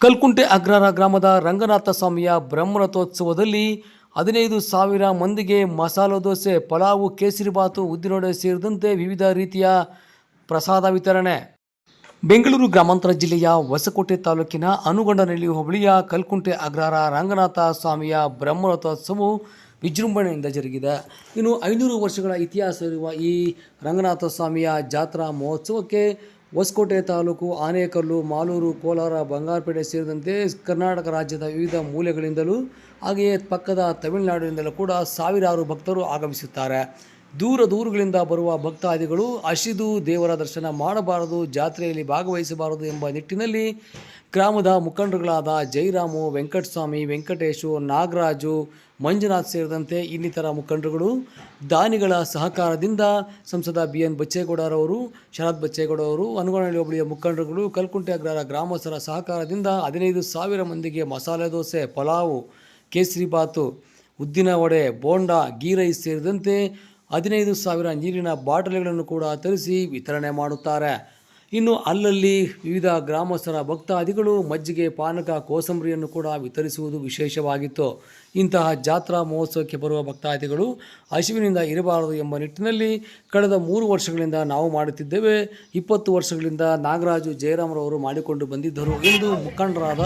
ಕಲ್ಕುಂಟೆ ಅಗ್ರಹಾರ ಗ್ರಾಮದ ರಂಗನಾಥ ಸ್ವಾಮಿಯ ಬ್ರಹ್ಮರಥೋತ್ಸವದಲ್ಲಿ ಹದಿನೈದು ಸಾವಿರ ಮಂದಿಗೆ ಮಸಾಲೆ ದೋಸೆ, ಪಲಾವು ಕೇಸರಿಬಾತು ಉದ್ದಿನೋಡೆ ಸೇರಿದಂತೆ ವಿವಿಧ ರೀತಿಯ ಪ್ರಸಾದ ವಿತರಣೆ. ಬೆಂಗಳೂರು ಗ್ರಾಮಾಂತರ ಜಿಲ್ಲೆಯ ಹೊಸಕೋಟೆ ತಾಲೂಕಿನ ಅನುಗೊಂಡನಹಳ್ಳಿ ಹೋಬಳಿಯ ಕಲ್ಕುಂಟೆ ಅಗ್ರಹಾರ ರಂಗನಾಥ ಸ್ವಾಮಿಯ ಬ್ರಹ್ಮರಥೋತ್ಸವವು ವಿಜೃಂಭಣೆಯಿಂದ ಜರುಗಿದೆ. ಇನ್ನು ಐನೂರು ವರ್ಷಗಳ ಇತಿಹಾಸವಿರುವ ಈ ರಂಗನಾಥ ಸ್ವಾಮಿಯ ಜಾತ್ರಾ ಮಹೋತ್ಸವಕ್ಕೆ ಹೊಸಕೋಟೆ ತಾಲೂಕು ಆನೇಕಲ್ಲು, ಮಾಲೂರು, ಕೋಲಾರ, ಬಂಗಾರಪೇಟೆ ಸೇರಿದಂತೆ ಕರ್ನಾಟಕ ರಾಜ್ಯದ ವಿವಿಧ ಮೂಲೆಗಳಿಂದಲೂ ಹಾಗೆಯೇ ಪಕ್ಕದ ತಮಿಳುನಾಡಿನಿಂದಲೂ ಕೂಡ ಸಾವಿರಾರು ಭಕ್ತರು ಆಗಮಿಸುತ್ತಾರೆ. ದೂರ ದೂರುಗಳಿಂದ ಬರುವ ಭಕ್ತಾದಿಗಳು ಹಸಿದು ದೇವರ ದರ್ಶನ ಮಾಡಬಾರದು, ಜಾತ್ರೆಯಲ್ಲಿ ಭಾಗವಹಿಸಬಾರದು ಎಂಬ ನಿಟ್ಟಿನಲ್ಲಿ ಗ್ರಾಮದ ಮುಖಂಡರುಗಳಾದ ಜೈರಾಮು, ವೆಂಕಟಸ್ವಾಮಿ, ವೆಂಕಟೇಶು, ನಾಗರಾಜು, ಮಂಜುನಾಥ್ ಸೇರಿದಂತೆ ಇನ್ನಿತರ ಮುಖಂಡರುಗಳು ದಾನಿಗಳ ಸಹಕಾರದಿಂದ ಸಂಸದ ಬಿ ಎನ್ ಬಚ್ಚೇಗೌಡರವರು, ಶರತ್ ಬಚ್ಚೇಗೌಡರವರು ಅನುಗುಣಹಳ್ಳಿ ಹೋಬಳಿಯ ಮುಖಂಡರುಗಳು, ಕಲ್ಕುಂಟೆ ಅಗ್ರಹಾರ ಗ್ರಾಮಸ್ಥರ ಸಹಕಾರದಿಂದ ಹದಿನೈದು ಸಾವಿರ ಮಂದಿಗೆ ಮಸಾಲೆ ದೋಸೆ, ಪಲಾವು ಕೇಸರಿಬಾತು ಉದ್ದಿನ ವಡೆ ಬೋಂಡಾ, ಗೀ ರೈಸ್ ಸೇರಿದಂತೆ ಹದಿನೈದು ಸಾವಿರ ನೀರಿನ ಬಾಟಲಿಗಳನ್ನು ಕೂಡ ತರಿಸಿ ವಿತರಣೆ ಮಾಡುತ್ತಾರೆ. ಇನ್ನು ಅಲ್ಲಲ್ಲಿ ವಿವಿಧ ಗ್ರಾಮಸ್ಥರ ಭಕ್ತಾದಿಗಳು ಮಜ್ಜಿಗೆ, ಪಾನಕ, ಕೋಸಂಬರಿಯನ್ನು ಕೂಡ ವಿತರಿಸುವುದು ವಿಶೇಷವಾಗಿತ್ತು. ಇಂತಹ ಜಾತ್ರಾ ಮಹೋತ್ಸವಕ್ಕೆ ಬರುವ ಭಕ್ತಾದಿಗಳು ಹಸಿವಿನಿಂದ ಇರಬಾರದು ಎಂಬ ನಿಟ್ಟಿನಲ್ಲಿ ಕಳೆದ ಮೂರು ವರ್ಷಗಳಿಂದ ನಾವು ಮಾಡುತ್ತಿದ್ದೇವೆ. ಇಪ್ಪತ್ತು ವರ್ಷಗಳಿಂದ ನಾಗರಾಜು ಜಯರಾಮರವರು ಮಾಡಿಕೊಂಡು ಬಂದಿದ್ದರು ಎಂದು ಮುಖಂಡರಾದ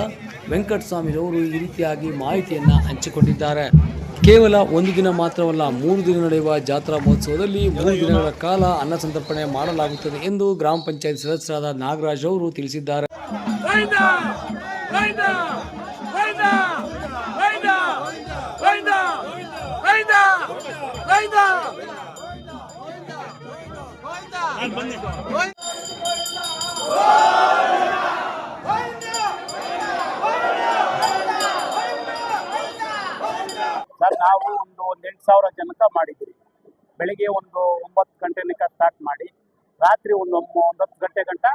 ವೆಂಕಟಸ್ವಾಮಿರವರು ಈ ರೀತಿಯಾಗಿ ಮಾಹಿತಿಯನ್ನು ಹಂಚಿಕೊಂಡಿದ್ದಾರೆ. ಕೇವಲ ಒಂದು ದಿನ ಮಾತ್ರವಲ್ಲ, ಮೂರು ದಿನ ನಡೆಯುವ ಜಾತ್ರಾ ಮಹೋತ್ಸವದಲ್ಲಿ ಮೂರು ದಿನಗಳ ಕಾಲ ಅನ್ನ ಸಂತರ್ಪಣೆ ಮಾಡಲಾಗುತ್ತದೆ ಎಂದು ಗ್ರಾಮ ಪಂಚಾಯತ್ ಸದಸ್ಯರಾದ ನಾಗರಾಜ್ ಅವರು ತಿಳಿಸಿದ್ದಾರೆ. ಎಂಟು ಸಾವಿರ ಜನಕ್ಕೆ ಮಾಡಿದ್ದೀವಿ ಬೆಳಿಗ್ಗೆ ಒಂದು ಒಂಬತ್ತು ಗಂಟೆನಿಕ ಸ್ಟಾರ್ಟ್ ಮಾಡಿ, ರಾತ್ರಿ ಒಂದು ಒಂದು ಹತ್ತು ಗಂಟೆ ಗಂಟ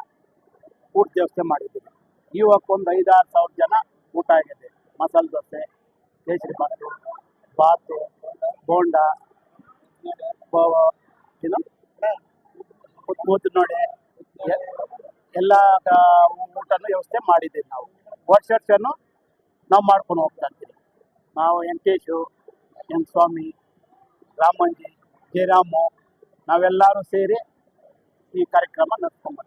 ಊಟ ವ್ಯವಸ್ಥೆ ಮಾಡಿದ್ದೀವಿ ಇವಾಗ ಒಂದು ಐದಾರು ಸಾವಿರ ಜನ ಊಟ ಆಗಿದೆ. ಮಸಾಲೆ ದೋಸೆ ಕೇಸರಿ ಬಾತು ಬಾತು ಬೋಂಡ ಕೂತು ನೋಡಿ ಎಲ್ಲ ಊಟನೂ ವ್ಯವಸ್ಥೆ ಮಾಡಿದ್ದೀವಿ ನಾವು. ವರ್ಷ ವರ್ಷನೂ ನಾವು ಮಾಡ್ಕೊಂಡು ಹೋಗ್ತಾ ಇರ್ತೀವಿ ನಾವು ವೆಂಕಟೇಶು ಎನ್ ಸ್ವಾಮಿ ರಾಮಂಜಿ ಜಯರಾಮು ನಾವೆಲ್ಲರೂ ಸೇರಿ ಈ ಕಾರ್ಯಕ್ರಮ ನಡೆಸ್ಕೊಂಡ್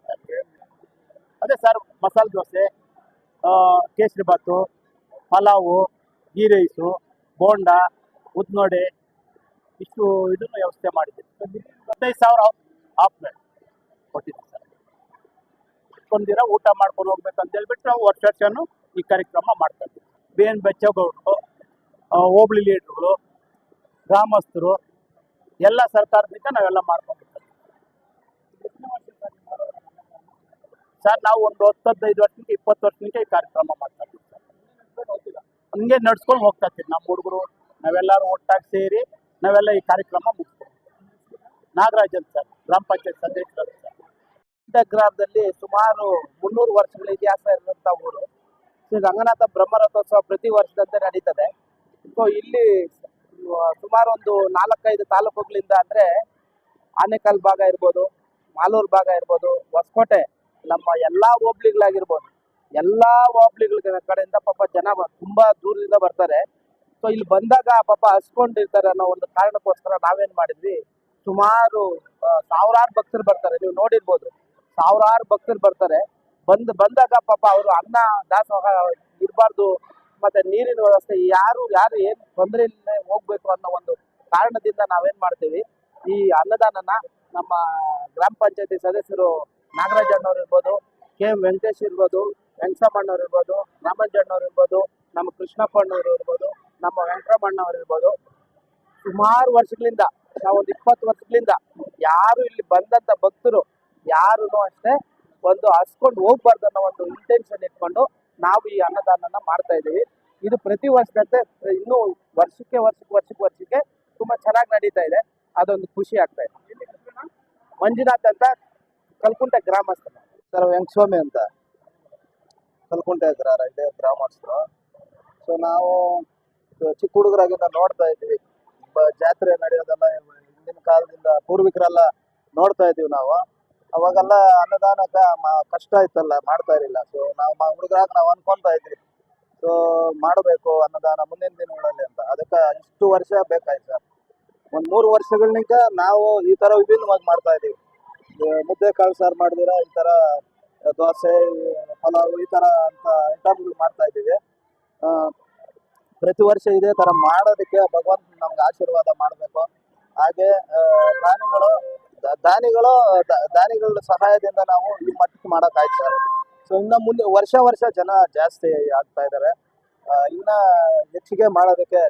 ಅದೇ ಸರ್ ಮಸಾಲೆ ದೋಸೆ ಆ, ಕೇಸರಿ ಬಾತು ಪಲಾವು ಗೀ ರೈಸು ಬೋಂಡ ಉದ್ನೋಡೆ ಇಷ್ಟು ಇದನ್ನು ವ್ಯವಸ್ಥೆ ಮಾಡಿದ್ದೀವಿ. ಹದಿನೈದು ಸಾವಿರ ಆಫ್ ಕೊಟ್ಟಿದ್ದೀವಿ ಸರ್ ಇಟ್ಕೊಂಡಿರ ಊಟ ಮಾಡ್ಕೊಂಡು ಹೋಗ್ಬೇಕಂತ ಹೇಳ್ಬಿಟ್ಟು ನಾವು ವರ್ಷ ವರ್ಷನೂ ಈ ಕಾರ್ಯಕ್ರಮ ಮಾಡ್ತಾ ಇದ್ದೀವಿ. ಬಿ ಎನ್ ಬೆಚ್ಚಗೌಡರು ಹೋಬಳಿ ಲೀಡ್ರುಗಳು ಗ್ರಾಮಸ್ಥರು, ಎಲ್ಲ ಸರ್ಕಾರದಿಂದ ನಾವೆಲ್ಲ ಮಾಡ್ಕೊಂಡಿರ್ತೀವಿ ಸರ್, ನಾವು ಒಂದು ಹತ್ತು ಹದಿನೈದು ವರ್ಷಕ್ಕೆ ಇಪ್ಪತ್ತು ವರ್ಷಕ್ಕೆ ಈ ಕಾರ್ಯಕ್ರಮ ಮಾಡ್ತಾ ಇದ್ದೀವಿ ಹಂಗೆ ನಡ್ಸ್ಕೊಂಡು ಹೋಗ್ತಾ ಇರ್ತೀವಿ ನಮ್ಮ ಹುಡುಗರು, ನಾವೆಲ್ಲರೂ ಒಟ್ಟಾಗಿ ಸೇರಿ ನಾವೆಲ್ಲ ಈ ಕಾರ್ಯಕ್ರಮ ಮುಗಿಸ್ತೀವಿ ನಾಗರಾಜನ್ ಸರ್, ಗ್ರಾಮ ಪಂಚಾಯತ್ ಸದಸ್ಯರು ಸರ್. ಗ್ರಾಮದಲ್ಲಿ ಸುಮಾರು ಮುನ್ನೂರು ವರ್ಷಗಳ ಇತಿಹಾಸ ಇರುವಂತ ಊರು. ಶ್ರೀ ರಂಗನಾಥ ಬ್ರಹ್ಮರಥೋತ್ಸವ ಪ್ರತಿ ವರ್ಷದಂತೆ ನಡೀತದೆ. ಸೊ ಇಲ್ಲಿ ಸುಮಾರು ಒಂದು ನಾಲ್ಕೈದು ತಾಲೂಕುಗಳಿಂದ ಅಂದ್ರೆ ಆನೆಕಲ್ ಭಾಗ ಇರ್ಬೋದು, ಮಾಲೂರು ಭಾಗ ಇರ್ಬೋದು, ಹೊಸಕೋಟೆ, ನಮ್ಮ ಎಲ್ಲಾ ಹೋಬ್ಳಿಗಳಾಗಿರ್ಬೋದು. ಎಲ್ಲಾ ಹೋಬ್ಳಿಗಳ ಕಡೆಯಿಂದ ಪಾಪ ಜನ ತುಂಬಾ ದೂರದಿಂದ ಬರ್ತಾರೆ. ಸೊ ಇಲ್ಲಿ ಬಂದಾಗ ಪಾಪ ಹಸ್ಕೊಂಡಿರ್ತಾರೆ ಅನ್ನೋ ಒಂದು ಕಾರಣಕ್ಕೋಸ್ಕರ ನಾವೇನ್ ಮಾಡಿದ್ವಿ, ಸುಮಾರು ಸಾವಿರಾರು ಭಕ್ತರು ಬರ್ತಾರೆ. ನೀವು ನೋಡಿರ್ಬೋದು, ಸಾವಿರಾರು ಭಕ್ತರು ಬರ್ತಾರೆ. ಬಂದ್, ಬಂದಾಗ ಪಾಪ ಅವರು ಅನ್ನ, ದಾಸೋಹ ಇರಬಾರ್ದು ಮತ್ತೆ ನೀರಿನ ವ್ಯವಸ್ಥೆ, ಯಾರು ಯಾರು ಏನ್ ತೊಂದರೆ ಇಲ್ಲದೆ ಹೋಗ್ಬೇಕು ಅನ್ನೋ ಒಂದು ಕಾರಣದಿಂದ ನಾವೇನ್ ಮಾಡ್ತೀವಿ, ಈ ಅನ್ನದಾನನ ನಮ್ಮ ಗ್ರಾಮ ಪಂಚಾಯತಿ ಸದಸ್ಯರು ನಾಗರಾಜ್ ಅಣ್ಣವ್ರು ಇರ್ಬೋದು, ಕೆ ಎಂ ವೆಂಕಟೇಶ್ ಇರ್ಬೋದು ವೆಂಕಟಮ್ಮಣ್ಣವ್ರು ಇರ್ಬೋದು ರಾಮಂಜಣ್ಣವ್ರು ಇರ್ಬೋದು, ನಮ್ಮ ಕೃಷ್ಣಪ್ಪ ಅಣ್ಣವ್ರು ಇರ್ಬೋದು, ನಮ್ಮ ವೆಂಕಟರಮಣ್ಣವ್ರು ಇರ್ಬೋದು, ಸುಮಾರು ವರ್ಷಗಳಿಂದ, ನಾವು ಒಂದು ಇಪ್ಪತ್ತು ವರ್ಷಗಳಿಂದ ಯಾರು ಇಲ್ಲಿ ಬಂದಂತ ಭಕ್ತರು ಯಾರು ಅಷ್ಟೇ ಒಂದು ಹಸ್ಕೊಂಡು ಹೋಗ್ಬಾರ್ದು ಅನ್ನೋ ಒಂದು ಇಂಟೆನ್ಷನ್ ಇಟ್ಕೊಂಡು ನಾವು ಈ ಅನ್ನದಾನನ ಮಾಡ್ತಾ ಇದೀವಿ ಇದು ಪ್ರತಿ ವರ್ಷದಂತೆ ಇನ್ನೂ ವರ್ಷಕ್ಕೆ ವರ್ಷಕ್ಕೆ ವರ್ಷಕ್ಕೆ ವರ್ಷಕ್ಕೆ ತುಂಬಾ ಚೆನ್ನಾಗಿ ನಡೀತಾ ಇದೆ. ಅದೊಂದು ಖುಷಿ ಆಗ್ತಾ ಇದೆ. ಮಂಜುನಾಥ್ ಅಂತ ಕಲ್ಕುಂಟೆ ಗ್ರಾಮಸ್ಥರ. ಸರ್ ವೆಂಕಸ್ವಾಮಿ ಅಂತ. ಕಲ್ಕುಂಟೆ ಇದೆ ಗ್ರಾಮಸ್ಥರು. ಸೊ ನಾವು ಚಿಕ್ಕ ಹುಡುಗರಾಗಿಂದ ನೋಡ್ತಾ ಇದ್ವಿ ಜಾತ್ರೆ ನಡೆಯೋದೆಲ್ಲ ಹಿಂದಿನ ಕಾಲದಿಂದ ಪೂರ್ವಿಕರೆಲ್ಲ ನೋಡ್ತಾ ಇದೀವಿ ನಾವು. ಅವಾಗೆಲ್ಲ ಅನ್ನದಾನಕ್ಕೆ ಕಷ್ಟ ಇತ್ತಲ್ಲ, ಮಾಡ್ತಾ ಇರಲಿಲ್ಲ. ಸೊ ನಾವು ಹುಡುಗರಾಗ ನಾವು ಅನ್ಕೊಂತ ಇದ್ವಿ. ಮಾಡಬೇಕು ಅನ್ನದಾನ ಮುಂದಿನ ದಿನಗಳಲ್ಲಿ ಅಂತ. ಅದಕ್ಕೆ ಇಷ್ಟು ವರ್ಷ ಬೇಕಾಯ್ತು ಸರ್. ಒಂದು ಮೂರು ವರ್ಷಗಳಿಂದ ನಾವು ಈ ಥರ ವಿಭಿನ್ನವಾಗಿ ಮಾಡ್ತಾ ಇದ್ದೀವಿ ಮುದ್ದೆ ಕಾಳು ಸಾರು ಮಾಡಿದಿರ, ಈ ಥರ ದೋಸೆ, ಪಲಾವು, ಈ ಥರ ಅಂತ ಐಟಮ್ಗಳು ಮಾಡ್ತಾ ಇದ್ದೀವಿ. ಪ್ರತಿ ವರ್ಷ ಇದೇ ಥರ ಮಾಡೋದಕ್ಕೆ ಭಗವಂತ ನಮ್ಗೆ ಆಶೀರ್ವಾದ ಮಾಡಬೇಕು. ಹಾಗೆ ದಾನಿಗಳು ದಾನಿಗಳು ದಾನಿಗಳ ಸಹಾಯದಿಂದ ನಾವು ಈ ಮಟ್ಟಕ್ಕೆ ಮಾಡೋಕ್ಕಾಯ್ತು ಸರ್. ಸೊ ಇನ್ನ ಮುಂದೆ ವರ್ಷ ವರ್ಷ ಜನ ಜಾಸ್ತಿ ಆಗ್ತಾ ಇದ್ದಾರೆ ಇನ್ನ ಹೆಚ್ಚಿಗೆ ಮಾಡೋದಕ್ಕೆ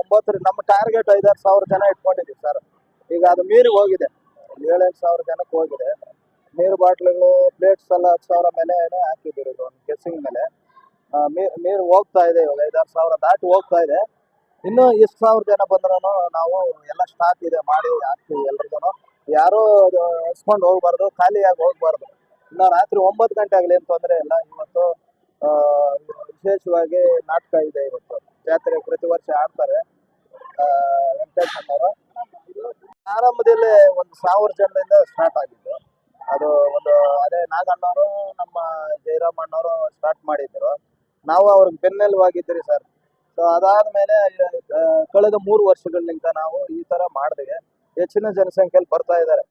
ಒಂಬತ್ತು ನಮ್ಮ ಟಾರ್ಗೆಟ್ ಐದಾರು ಸಾವಿರ ಜನ ಇಟ್ಕೊಂಡಿದ್ದೀವಿ ಸರ್. ಈಗ ಅದು ಮೀರಿ ಹೋಗಿದೆ. ಏಳೆಂಟು ಸಾವಿರ ಜನಕ್ಕೆ ಹೋಗಿದೆ. ನೀರು ಬಾಟ್ಲಿಗಳು ಪ್ಲೇಟ್ಸ್ ಎಲ್ಲ ಹತ್ತು ಸಾವಿರ ಮೇಲೆ ಹಾಕಿದ್ದೀರಿ ಒಂದು ಕೆಸಿಂಗ್ ಮೇಲೆ. ಮೀರು ಹೋಗ್ತಾ ಇದೆ ಇವಾಗ ಐದಾರು ಸಾವಿರ ದಾಟಿ ಹೋಗ್ತಾ ಇದೆ. ಇನ್ನು ಎಷ್ಟು ಸಾವಿರ ಜನ ಬಂದ್ರೂ ನಾವು ಎಲ್ಲ ಸ್ಟಾಕ್ ಇದೆ, ಮಾಡಿ ಹಾಕ್ತೀವಿ ಎಲ್ರಿಗೂ ಯಾರೂ ಹಸ್ಕೊಂಡು ಹೋಗ್ಬಾರ್ದು, ಖಾಲಿಯಾಗಿ ಹೋಗ್ಬಾರ್ದು. ಇನ್ನು ರಾತ್ರಿ ಒಂಬತ್ತು ಗಂಟೆ ಆಗಲಿ ಏನು ತೊಂದರೆ ಇಲ್ಲ. ಇವತ್ತು ವಿಶೇಷವಾಗಿ ನಾಟಕ ಇದೆ ಇವತ್ತು. ಜಾತ್ರೆ ಪ್ರತಿ ವರ್ಷ ಆಡ್ತಾರೆ. ಆ, ವೆಂಕಟೇಶಣ್ಣವರು ಆರಂಭದಲ್ಲಿ ಒಂದು ಸಾವಿರ ಜನರಿಂದ ಸ್ಟಾರ್ಟ್ ಆಗಿದ್ದು. ಅದು ಒಂದು ಅದೇ ನಾಗಣ್ಣವರು ನಮ್ಮ ಜಯರಾಮ್ ಅಣ್ಣವರು ಸ್ಟಾರ್ಟ್ ಮಾಡಿದ್ರು. ನಾವು ಅವ್ರಿಗೆ ಬೆನ್ನೆಲುವಾಗಿದ್ದೀರಿ ಸರ್. ಸೊ ಅದಾದ ಮೇಲೆ ಕಳೆದ ಮೂರು ವರ್ಷಗಳಿಂದ ನಾವು ಈ ತರ ಮಾಡಿದ್ವಿ ಹೆಚ್ಚಿನ ಜನಸಂಖ್ಯೆಯಲ್ಲಿ ಬರ್ತಾ ಇದ್ದಾರೆ.